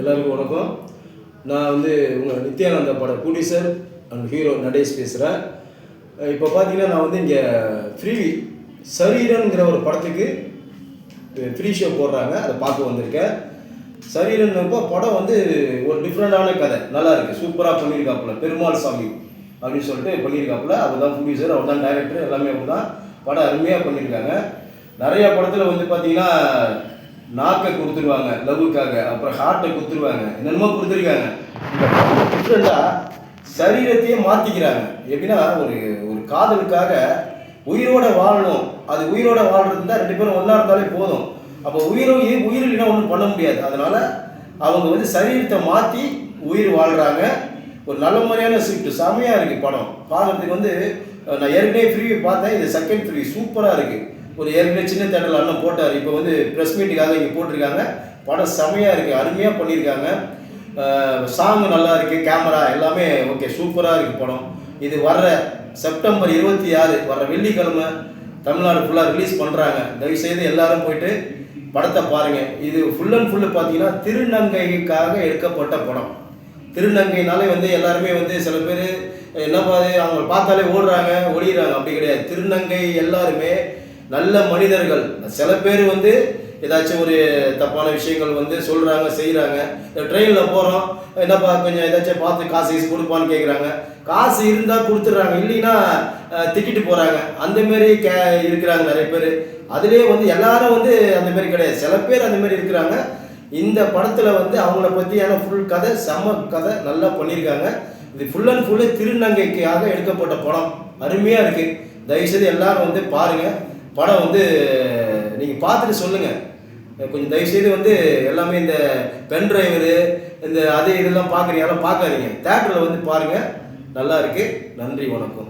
எல்லாருக்கும் வணக்கம். நான் வந்து உங்கள் நித்யானந்த பட ப்ரொடியூசர் அண்ட் ஹீரோ நடேஷ் பேசுகிறேன் இப்போ பார்த்தீங்கன்னா நான் வந்து இங்கே ஃப்ரீ சரீரன்கிற ஒரு படத்துக்கு ஃப்ரீ ஷோ போடுறாங்க. அதை பார்க்க வந்திருக்கேன். சரீரன்னப்போ படம் வந்து ஒரு டிஃப்ரெண்டான கதை. நல்லா இருக்குது சூப்பராக பண்ணியிருக்காப்புல. பெருமாள் சாமி அப்படின்னு சொல்லிட்டு பண்ணியிருக்காப்புல. அவர் தான் ப்ரொடியூசர் அவர் தான் டைரக்டர் எல்லாமே அவர் தான் படம் அருமையாக பண்ணியிருக்காங்க. நிறையா படத்தில் வந்து பார்த்தீங்கன்னா நாக்கை கொடுத்துருவாங்க லவ்வுக்காக. அப்புறம் ஹார்ட்டை கொடுத்துருவாங்க. என்னென்னமோ கொடுத்துருக்காங்க. இந்த டிஃப்ரெண்டாக சரீரத்தையே மாற்றிக்கிறாங்க எப்படின்னா ஒரு ஒரு காதலுக்காக உயிரோட வாழணும். அது உயிரோட வாழ்றது தான் ரெண்டு பேரும் ஒன்றா இருந்தாலே போதும். அப்போ உயிரும் உயிர் இல்லைன்னா ஒன்றும் பண்ண முடியாது. அதனால அவங்க வந்து சரீரத்தை மாற்றி உயிர் வாழ்கிறாங்க ஒரு நல்ல முறையான ஸ்கிரிப்ட் செமையாக இருக்குது படம். பார்க்குறதுக்கு வந்து நான் ஏற்கனவே ஃப்ரீ பார்த்தேன். இது செகண்ட் ஃப்ரீ சூப்பராக இருக்குது ஒரு ஏற்கனவே சின்ன தேட்டரில் அண்ணன் போட்டார். இப்போ வந்து ப்ரெஸ் மீட்டுக்காக இங்கே போட்டிருக்காங்க. படம் செமையாக இருக்குது அருமையாக பண்ணியிருக்காங்க. சாங் நல்லா இருக்குது கேமரா எல்லாமே ஓகே சூப்பராக இருக்குது படம். இது வர்ற செப்டம்பர் இருபத்தி ஆறு வர்ற வெள்ளிக்கிழமை தமிழ்நாடு ஃபுல்லாக ரிலீஸ் பண்ணுறாங்க தயவுசெய்து எல்லாரும் போயிட்டு படத்தை பாருங்கள் இது ஃபுல் அண்ட் ஃபுல்லு பார்த்தீங்கன்னா திருநங்கைக்காக எடுக்கப்பட்ட படம். திருநங்கைனாலே வந்து எல்லாருமே வந்து சில பேர் என்ன இது அவங்க பார்த்தாலே ஓடுறாங்க ஒளிகிறாங்க அப்படி கிடையாது. திருநங்கை எல்லாருமே நல்ல மனிதர்கள். சில பேர் வந்து ஏதாச்சும் ஒரு தப்பான விஷயங்கள் வந்து சொல்கிறாங்க செய்கிறாங்க ட்ரெயினில் போகிறோம் என்னப்பா கொஞ்சம் ஏதாச்சும் பார்த்து காசு ஈஸி கொடுப்பான்னு கேட்குறாங்க காசு இருந்தால் கொடுத்துட்றாங்க. இல்லைன்னா அஹ், திட்டிட்டு போகிறாங்க அந்தமாரி கே இருக்கிறாங்க நிறைய பேர். அதுலேயே வந்து எல்லாரும் வந்து அந்தமாரி கிடையாது. சில பேர் அந்தமாரி இருக்கிறாங்க. இந்த படத்தில் வந்து அவங்கள பற்றியான ஃபுல் கதை செம கதை நல்லா பண்ணியிருக்காங்க. இது ஃபுல் அண்ட் ஃபுல்லு திருநங்கைக்காக எடுக்கப்பட்ட படம். அருமையாக இருக்குது தயவுசெய்து எல்லாரும் வந்து பாருங்கள் படம் வந்து நீங்கள் பார்த்துட்டு சொல்லுங்கள் கொஞ்சம் தயவுசெய்து வந்து எல்லாமே இந்த பென் டிரைவரு இந்த அது இதெல்லாம் பார்க்குறீங்க அதெல்லாம் பார்க்காதீங்க. தேட்டரில் வந்து பாருங்கள் நல்லா இருக்குது நன்றி வணக்கம்.